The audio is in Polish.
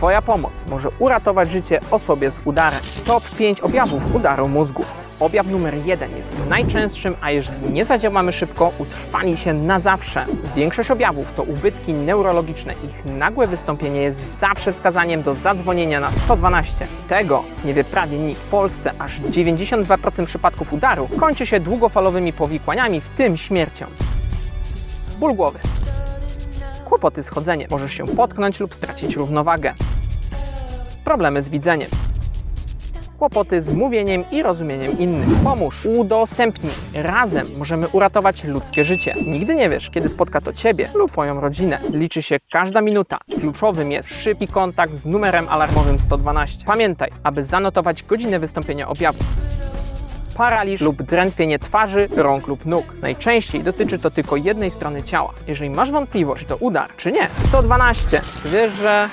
Twoja pomoc może uratować życie osobie z udarem. Top 5 objawów udaru mózgu. Objaw numer jeden jest najczęstszym, a jeżeli nie zadziałamy szybko, utrwali się na zawsze. Większość objawów to ubytki neurologiczne. Ich nagłe wystąpienie jest zawsze wskazaniem do zadzwonienia na 112. Tego nie wie prawie nikt. W Polsce aż 92% przypadków udaru kończy się długofalowymi powikłaniami, w tym śmiercią. Ból głowy. Kłopoty z chodzeniem. Możesz się potknąć lub stracić równowagę. Problemy z widzeniem kłopoty z mówieniem i rozumieniem innych. Pomóż, udostępnij. Razem możemy uratować ludzkie życie. Nigdy nie wiesz, kiedy spotka to Ciebie lub Twoją rodzinę. Liczy się każda minuta. Kluczowym jest szybki kontakt z numerem alarmowym 112. Pamiętaj, aby zanotować godzinę wystąpienia objawów paraliż lub drętwienie twarzy, rąk lub nóg. Najczęściej dotyczy to tylko jednej strony ciała. Jeżeli masz wątpliwość, czy to udar, czy nie, 112. Wiesz, że